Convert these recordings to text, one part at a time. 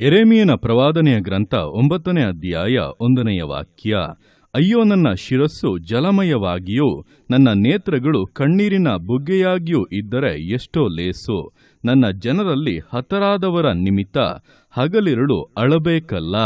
ಎರೆಮಿಯನ ಪ್ರವಾದನೆಯ ಗ್ರಂಥ ಒಂಬತ್ತನೇ ಅಧ್ಯಾಯ ಒಂದನೆಯ ವಾಕ್ಯ. ಅಯ್ಯೋ, ನನ್ನ ಶಿರಸ್ಸು ಜಲಮಯವಾಗಿಯೂ, ನನ್ನ ನೇತ್ರಗಳು ಕಣ್ಣೀರಿನ ಬುಗ್ಗೆಯಾಗಿಯೂ ಇದ್ದರೆ ಎಷ್ಟೋ ಲೇಸು. ನನ್ನ ಜನರಲ್ಲಿ ಹತರಾದವರ ನಿಮಿತ್ತ ಹಗಲಿರುಳು ಅಳಬೇಕಲ್ಲ.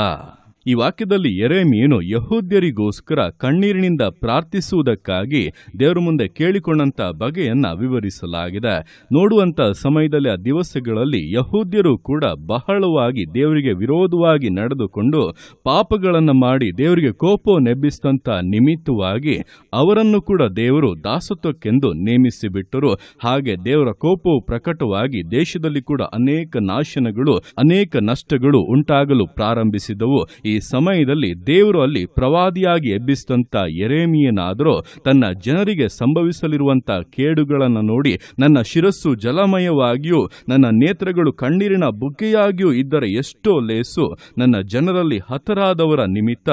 ಈ ವಾಕ್ಯದಲ್ಲಿ ಎರೆಮೀನು ಯಹೂದ್ಯರಿಗೋಸ್ಕರ ಕಣ್ಣೀರಿನಿಂದ ಪ್ರಾರ್ಥಿಸುವುದಕ್ಕಾಗಿ ದೇವರ ಮುಂದೆ ಕೇಳಿಕೊಂಡಂತ ಬಗೆಯನ್ನ ವಿವರಿಸಲಾಗಿದೆ. ನೋಡುವಂತ ಸಮಯದಲ್ಲಿ, ಆ ದಿವಸಗಳಲ್ಲಿ ಯಹೂದ್ಯರು ಕೂಡ ಬಹಳವಾಗಿ ದೇವರಿಗೆ ವಿರೋಧವಾಗಿ ನಡೆದುಕೊಂಡು ಪಾಪಗಳನ್ನು ಮಾಡಿ ದೇವರಿಗೆ ಕೋಪ ನೆಬ್ಬಿಸಿದಂತ ನಿಮಿತ್ತವಾಗಿ ಅವರನ್ನು ಕೂಡ ದೇವರು ದಾಸತ್ವಕ್ಕೆಂದು ನೇಮಿಸಿಬಿಟ್ಟರು. ಹಾಗೆ ದೇವರ ಕೋಪವು ಪ್ರಕಟವಾಗಿ ದೇಶದಲ್ಲಿ ಕೂಡ ಅನೇಕ ನಾಶನಗಳು, ಅನೇಕ ನಷ್ಟಗಳು ಉಂಟಾಗಲು ಪ್ರಾರಂಭಿಸಿದವು. ಸಮಯದಲ್ಲಿ ದೇವರು ಅಲ್ಲಿ ಪ್ರವಾದಿಯಾಗಿ ಎಬ್ಬಿಸಿದಂಥ ಎರೇಮಿಯನಾದರೂ ತನ್ನ ಜನರಿಗೆ ಸಂಭವಿಸಲಿರುವಂತ ಕೇಡುಗಳನ್ನು ನೋಡಿ ನನ್ನ ಶಿರಸ್ಸು ಜಲಮಯವಾಗಿಯೂ, ನನ್ನ ನೇತ್ರಗಳು ಕಣ್ಣೀರಿನ ಬುಗ್ಗೆಯಾಗಿಯೂ ಇದ್ದರೆ ಎಷ್ಟೋ ಲೇಸು ನನ್ನ ಜನರಲ್ಲಿ ಹತರಾದವರ ನಿಮಿತ್ತ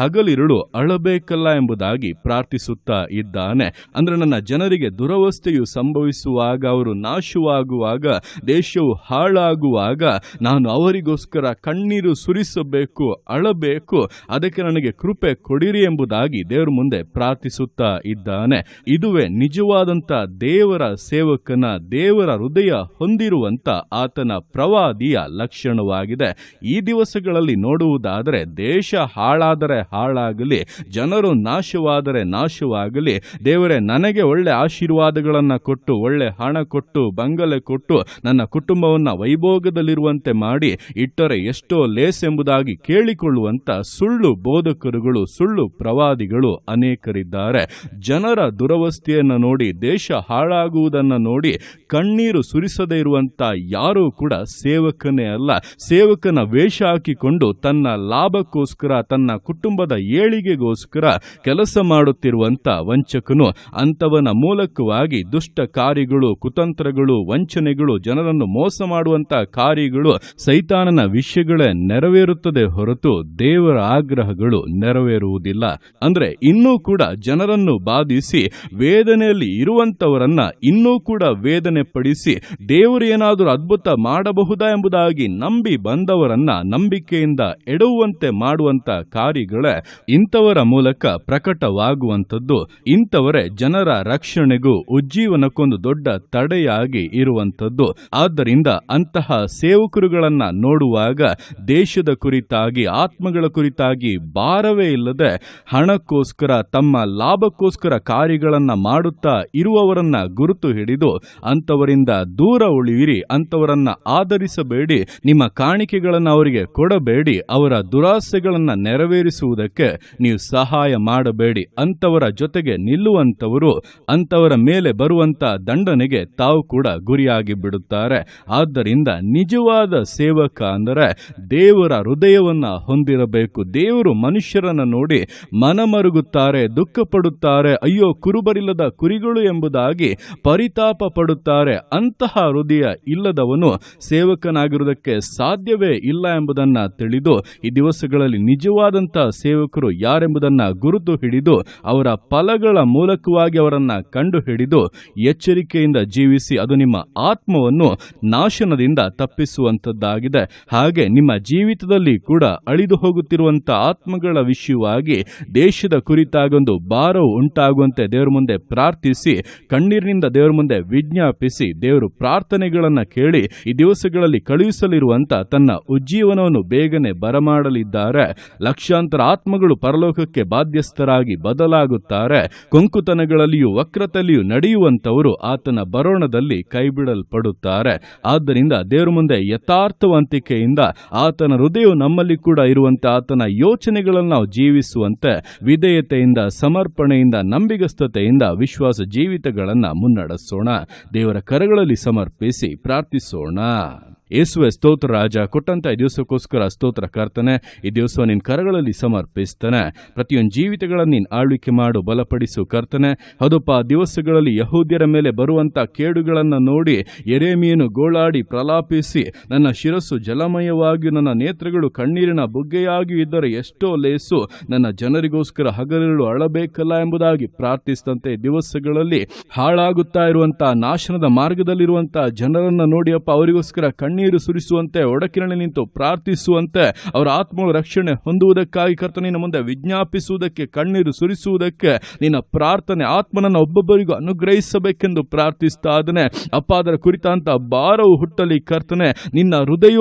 ಹಗಲಿರುಳು ಅಳಬೇಕಲ್ಲ ಎಂಬುದಾಗಿ ಪ್ರಾರ್ಥಿಸುತ್ತಾ ಇದ್ದಾನೆ. ಅಂದರೆ ನನ್ನ ಜನರಿಗೆ ದುರವಸ್ಥೆಯು ಸಂಭವಿಸುವಾಗ, ಅವರು ನಾಶವಾಗುವಾಗ, ದೇಶವು ಹಾಳಾಗುವಾಗ ನಾನು ಅವರಿಗೋಸ್ಕರ ಕಣ್ಣೀರು ಸುರಿಸಬೇಕು ಅಳಬೇಕು ಅದಕ್ಕೆ ನನಗೆ ಕೃಪೆ ಕೊಡಿರಿ ಎಂಬುದಾಗಿ ದೇವರ ಮುಂದೆ ಪ್ರಾರ್ಥಿಸುತ್ತಾ ಇದ್ದಾನೆ. ಇದುವೇ ನಿಜವಾದಂತ ದೇವರ ಸೇವಕನ ದೇವರ ಹೃದಯ ಹೊಂದಿರುವಂತ ಆತನ ಪ್ರವಾದಿಯ ಲಕ್ಷಣವಾಗಿದೆ. ಈ ದಿವಸಗಳಲ್ಲಿ ನೋಡುವುದಾದರೆ ದೇಶ ಹಾಳಾದರೆ ಹಾಳಾಗಲಿ, ಜನರು ನಾಶವಾದರೆ ನಾಶವಾಗಲಿ, ದೇವರೇ ನನಗೆ ಒಳ್ಳೆ ಆಶೀರ್ವಾದಗಳನ್ನು ಕೊಟ್ಟು, ಒಳ್ಳೆ ಹಣ ಕೊಟ್ಟು, ಬಂಗಲೆ ಕೊಟ್ಟು, ನನ್ನ ಕುಟುಂಬವನ್ನು ವೈಭೋಗದಲ್ಲಿರುವಂತೆ ಮಾಡಿ, ಇಟ್ಟರೆ ಎಷ್ಟೋ ಲೇಸ್ ಎಂಬುದಾಗಿ ಕೇಳಿಕೊಳ್ಳುವಂತ ಸುಳ್ಳು ಬೋಧಕರುಗಳು, ಸುಳ್ಳು ಪ್ರವಾದಿಗಳು ಅನೇಕರಿದ್ದಾರೆ. ಜನರ ದುರವಸ್ಥೆಯನ್ನು ನೋಡಿ, ದೇಶ ಹಾಳಾಗುವುದನ್ನು ನೋಡಿ, ಕಣ್ಣೀರು ಸುರಿಸದೇ ಇರುವಂತ ಯಾರೂ ಕೂಡ ಸೇವಕನೇ ಅಲ್ಲ. ಸೇವಕನ ವೇಷ ಹಾಕಿಕೊಂಡು ತನ್ನ ಲಾಭಕ್ಕೋಸ್ಕರ, ತನ್ನ ಕುಟುಂಬದ ಏಳಿಗೆಗೋಸ್ಕರ ಕೆಲಸ ಮಾಡುತ್ತಿರುವಂತ ವಂಚಕನು ಅಂತವನ ಮೂಲಕವಾಗಿ ದುಷ್ಟ ಕಾರ್ಯಗಳು, ಕುತಂತ್ರಗಳು, ವಂಚನೆಗಳು, ಜನರನ್ನು ಮೋಸ ಮಾಡುವಂತ ಕಾರ್ಯಗಳು ಸೈತಾನನ ವಿಷಯಗಳೇ ನೆರವೇರುತ್ತದೆ ಹೊರತು ದೇವರ ಆಗ್ರಹಗಳು ನೆರವೇರುವುದಿಲ್ಲ. ಅಂದ್ರೆ ಇನ್ನೂ ಕೂಡ ಜನರನ್ನು ಬಾಧಿಸಿ, ವೇದನೆಯಲ್ಲಿ ಇರುವಂತವರನ್ನ ಇನ್ನೂ ಕೂಡ ವೇದನೆ ಪಡಿಸಿ ದೇವರು ಏನಾದರೂ ಅದ್ಭುತ ಮಾಡಬಹುದಾ ಎಂಬುದಾಗಿ ನಂಬಿ ಬಂದವರನ್ನ ನಂಬಿಕೆಯಿಂದ ಎಡುವಂತೆ ಮಾಡುವಂತ ಕಾರ್ಯಗಳೇ ಇಂಥವರ ಮೂಲಕ ಪ್ರಕಟವಾಗುವಂಥದ್ದು. ಇಂಥವರೇ ಜನರ ರಕ್ಷಣೆಗೂ ಉಜ್ಜೀವನಕ್ಕೊಂದು ದೊಡ್ಡ ತಡೆಯಾಗಿ ಇರುವಂಥದ್ದು. ಆದ್ದರಿಂದ ಅಂತಹ ಸೇವಕರುಗಳನ್ನ ನೋಡುವಾಗ ದೇಶದ ಕುರಿತಾಗಿ ಆತ್ಮಗಳ ಕುರಿತಾಗಿ ಭಾರವೇ ಇಲ್ಲದೆ ಹಣಕ್ಕೋಸ್ಕರ ತಮ್ಮ ಲಾಭಕ್ಕೋಸ್ಕರ ಕಾರ್ಯಗಳನ್ನ ಮಾಡುತ್ತಾ ಇರುವವರನ್ನ ಗುರುತು ಹಿಡಿದು ಅಂಥವರಿಂದ ದೂರ ಉಳಿಯಿರಿ, ಅಂಥವರನ್ನ ಆಧರಿಸಬೇಡಿ, ನಿಮ್ಮ ಕಾಣಿಕೆಗಳನ್ನು ಅವರಿಗೆ ಕೊಡಬೇಡಿ, ಅವರ ದುರಾಸೆಗಳನ್ನ ನೆರವೇರಿಸುವುದಕ್ಕೆ ನೀವು ಸಹಾಯ ಮಾಡಬೇಡಿ. ಅಂಥವರ ಜೊತೆಗೆ ನಿಲ್ಲುವಂಥವರು, ಅಂಥವರ ಮೇಲೆ ಬರುವಂತ ದಂಡನೆಗೆ ತಾವು ಕೂಡ ಗುರಿಯಾಗಿ ಬಿಡುತ್ತಾರೆ. ಆದ್ದರಿಂದ ನಿಜವಾದ ಸೇವಕ ಅಂದರೆ ದೇವರ ಹೃದಯವನ್ನ ಹೊಂದಿರಬೇಕು ದೇವರು ಮನುಷ್ಯರನ್ನು ನೋಡಿ ಮನಮರುಗುತ್ತಾರೆ ದುಃಖ ಪಡುತ್ತಾರೆ ಅಯ್ಯೋ ಕುರುಬರಿಲ್ಲದ ಕುರಿಗಳು ಎಂಬುದಾಗಿ ಪರಿತಾಪ ಪಡುತ್ತಾರೆ ಅಂತಹ ಹೃದಯ ಇಲ್ಲದವನು ಸೇವಕನಾಗಿರುವುದಕ್ಕೆ ಸಾಧ್ಯವೇ ಇಲ್ಲ ಎಂಬುದನ್ನ ತಿಳಿದು ಈ ದಿವಸಗಳಲ್ಲಿ ನಿಜವಾದಂತಹ ಸೇವಕರು ಯಾರೆಂಬುದನ್ನ ಗುರುತು ಹಿಡಿದು ಅವರ ಫಲಗಳ ಮೂಲಕವಾಗಿ ಅವರನ್ನು ಕಂಡು ಹಿಡಿದು ಎಚ್ಚರಿಕೆಯಿಂದ ಜೀವಿಸಿ ಅದು ನಿಮ್ಮ ಆತ್ಮವನ್ನು ನಾಶನದಿಂದ ತಪ್ಪಿಸುವಂತದ್ದಾಗಿದೆ ಹಾಗೆ ನಿಮ್ಮ ಜೀವಿತದಲ್ಲಿ ಕೂಡ ಅಳಿದು ಹೋಗುತ್ತಿರುವಂತಹ ಆತ್ಮಗಳ ವಿಷಯವಾಗಿ ದೇಶದ ಕುರಿತಾಗೊಂದು ಭಾರವು ಉಂಟಾಗುವಂತೆ ದೇವರ ಮುಂದೆ ಪ್ರಾರ್ಥಿಸಿ, ಕಣ್ಣೀರಿನಿಂದ ದೇವರ ಮುಂದೆ ವಿಜ್ಞಾಪಿಸಿ, ದೇವರು ಪ್ರಾರ್ಥನೆಗಳನ್ನ ಕೇಳಿ ಈ ದಿವಸಗಳಲ್ಲಿ ಕಳುಹಿಸಲಿರುವಂತ ತನ್ನ ಉಜ್ಜೀವನವನ್ನು ಬೇಗನೆ ಬರಮಾಡಲಿದ್ದಾರೆ. ಲಕ್ಷಾಂತರ ಆತ್ಮಗಳು ಪರಲೋಕಕ್ಕೆ ಬಾಧ್ಯಸ್ಥರಾಗಿ ಬದಲಾಗುತ್ತಾರೆ. ಕೊಂಕುತನಗಳಲ್ಲಿಯೂ ವಕ್ರತೆಯಲ್ಲಿಯೂ ನಡೆಯುವಂತವರು ಆತನ ಬರೋಣದಲ್ಲಿ ಕೈಬಿಡಲ್ಪಡುತ್ತಾರೆ. ಆದ್ದರಿಂದ ದೇವರ ಮುಂದೆ ಯಥಾರ್ಥವಂತಿಕೆಯಿಂದ ಆತನ ಹೃದಯವು ನಮ್ಮಲ್ಲಿ ಕೂಡ ಇರುವಂತೆ ಆತನ ಯೋಚನೆಗಳನ್ನು ನಾವು ಜೀವಿಸುವಂತೆ ವಿಧೇಯತೆಯಿಂದ, ಸಮರ್ಪಣೆಯಿಂದ, ನಂಬಿಗಸ್ತತೆಯಿಂದ ವಿಶ್ವಾಸ ಜೀವಿತಗಳನ್ನು ಮುನ್ನಡೆಸೋಣ. ದೇವರ ಕರಗಳಲ್ಲಿ ಸಮರ್ಪಿಸಿ ಪ್ರಾರ್ಥಿಸೋಣ. ಯೇಸುವೆ ಸ್ತೋತ್ರ, ರಾಜ, ಕೊಟ್ಟಂತ ಈ ದಿವಸಕ್ಕೋಸ್ಕರ ಸ್ತೋತ್ರ ಕರ್ತನೆ, ಈ ದಿವಸ ನಿನ್ನ ಕರಗಳಲ್ಲಿ ಸಮರ್ಪಿಸ್ತಾನೆ. ಪ್ರತಿಯೊಂದು ಜೀವಿತಗಳನ್ನು ನೀನು ಆಳ್ವಿಕೆ ಮಾಡು, ಬಲಪಡಿಸು ಕರ್ತನೆ. ಅದಪ್ಪ ದಿವಸಗಳಲ್ಲಿ ಯಹೂದ್ಯರ ಮೇಲೆ ಬರುವಂತ ಕೇಡುಗಳನ್ನು ನೋಡಿ ಎರೆಮೀನು ಗೋಳಾಡಿ ಪ್ರಲಾಪಿಸಿ, ನನ್ನ ಶಿರಸ್ಸು ಜಲಮಯವಾಗಿ ನನ್ನ ನೇತ್ರಗಳು ಕಣ್ಣೀರಿನ ಬುಗ್ಗೆಯಾಗಿ ಇದ್ದರೆ ಎಷ್ಟೋ ಲೇಸು ನನ್ನ ಜನರಿಗೋಸ್ಕರ ಹಗಲಿರುಳು ಅಳಬೇಕಲ್ಲ ಎಂಬುದಾಗಿ ಪ್ರಾರ್ಥಿಸಿದಂತೆ ದಿವಸಗಳಲ್ಲಿ ಹಾಳಾಗುತ್ತಾ ಇರುವಂತಹ ನಾಶನದ ಮಾರ್ಗದಲ್ಲಿರುವಂತಹ ಜನರನ್ನ ನೋಡಿಯಪ್ಪ ಅವರಿಗೋಸ್ಕರ ಕಣ್ಣೀರು ಕಣ್ಣೀರು ಸುರಿಸುವಂತೆ, ಒಡಕಿನಲ್ಲಿ ನಿಂತು ಪ್ರಾರ್ಥಿಸುವಂತೆ, ಅವರ ಆತ್ಮಗಳ ರಕ್ಷಣೆ ಹೊಂದುವುದಕ್ಕಾಗಿ ಕರ್ತನಿನ ಮುಂದೆ ವಿಜ್ಞಾಪಿಸುವುದಕ್ಕೆ, ಕಣ್ಣೀರು ಸುರಿಸುವುದಕ್ಕೆ, ನಿನ್ನ ಪ್ರಾರ್ಥನೆ ಆತ್ಮನನ್ನು ಒಬ್ಬೊಬ್ಬರಿಗೂ ಅನುಗ್ರಹಿಸಬೇಕೆಂದು ಪ್ರಾರ್ಥಿಸ್ತಾ ಇದ್ದಾನೆ. ಅಪ್ಪ, ಅದರ ಕುರಿತಂತ ಭಾರವು ಹುಟ್ಟಲಿ ಕರ್ತನೆ. ನಿನ್ನ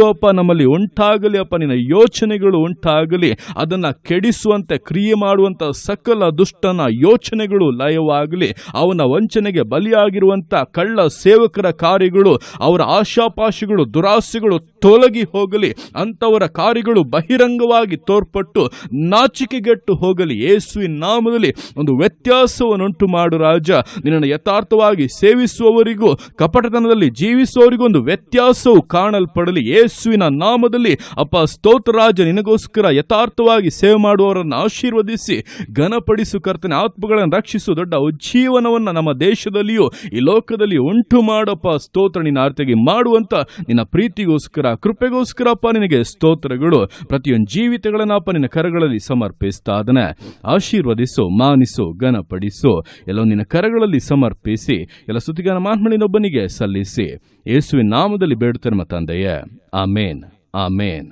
ಅಪ್ಪ ನಮ್ಮಲ್ಲಿ ಉಂಟಾಗಲಿ, ಅಪ್ಪ ನಿನ್ನ ಯೋಚನೆಗಳು ಉಂಟಾಗಲಿ. ಅದನ್ನ ಕೆಡಿಸುವಂತೆ, ಕ್ರಿಯೆ ಮಾಡುವಂತ ಸಕಲ ದುಷ್ಟನ ಯೋಚನೆಗಳು ಲಯವಾಗಲಿ. ಅವನ ವಂಚನೆಗೆ ಬಲಿಯಾಗಿರುವಂತ ಕಳ್ಳ ಸೇವಕರ ಕಾರ್ಯಗಳು, ಅವರ ಆಶಾಪಾಶಗಳು ದುರಾಸೆಗಳು ತೊಲಗಿ ಹೋಗಲಿ ಅಂತವರ ಕಾರ್ಯಗಳು ಬಹಿರಂಗವಾಗಿ ತೋರ್ಪಟ್ಟು ನಾಚಿಕೆಗೆಟ್ಟು ಹೋಗಲಿ. ಯೇಸುವಿನ ನಾಮದಲ್ಲಿ ಒಂದು ವ್ಯತ್ಯಾಸವನ್ನುಂಟು ಮಾಡು ರಾಜ. ನಿನ್ನನ್ನು ಯಥಾರ್ಥವಾಗಿ ಸೇವಿಸುವವರಿಗೂ, ಕಪಟತನದಲ್ಲಿ ಜೀವಿಸುವವರಿಗೂ ಒಂದು ವ್ಯತ್ಯಾಸವು ಕಾಣಲ್ಪಡಲಿ. ಯೇಸುವಿನ ನಾಮದಲ್ಲಿ, ಅಪ್ಪ, ಸ್ತೋತ್ರ ರಾಜ, ನಿನಗೋಸ್ಕರ ಯಥಾರ್ಥವಾಗಿ ಸೇವೆ ಮಾಡುವವರನ್ನು ಆಶೀರ್ವದಿಸಿ, ಘನಪಡಿಸು ಕರ್ತನೆ, ಆತ್ಮಗಳನ್ನು ರಕ್ಷಿಸು, ದೊಡ್ಡ ಉಜ್ಜೀವನವನ್ನು ನಮ್ಮ ದೇಶದಲ್ಲಿಯೂ ಈ ಲೋಕದಲ್ಲಿ ಉಂಟು ಮಾಡಪ್ಪ. ಸ್ತೋತ್ರ ನಿನ್ನ ಆರ್ತಿಗೆ ಮಾಡುವಂತ ನಿನ್ನ ಪ್ರೀತಿಗೋಸ್ಕರ, ಕೃಪೆಗೋಸ್ಕರ ಅಪ್ಪ ನಿನಗೆ ಸ್ತೋತ್ರಗಳು. ಪ್ರತಿಯೊಂದು ಜೀವಿತಗಳನ್ನಪ್ಪ ನಿನ್ನ ಕರಗಳಲ್ಲಿ ಸಮರ್ಪಿಸ್ತಾ ಅದನ್ನ ಆಶೀರ್ವದಿಸು, ಮಾನಿಸು, ಘನಪಡಿಸು. ಎಲ್ಲ ನಿನ್ನ ಕರಗಳಲ್ಲಿ ಸಮರ್ಪಿಸಿ, ಎಲ್ಲ ಸುತ್ತಿಗಾನ ಮಾನ್ಮಳಿನೊಬ್ಬನಿಗೆ ಸಲ್ಲಿಸಿ. ಯೇಸುವಿನ ನಾಮದಲ್ಲಿ ಬೇಡುತ್ತೇನೆ ತಂದೆಯೇ. ಆಮೇನ್. ಆಮೇನ್.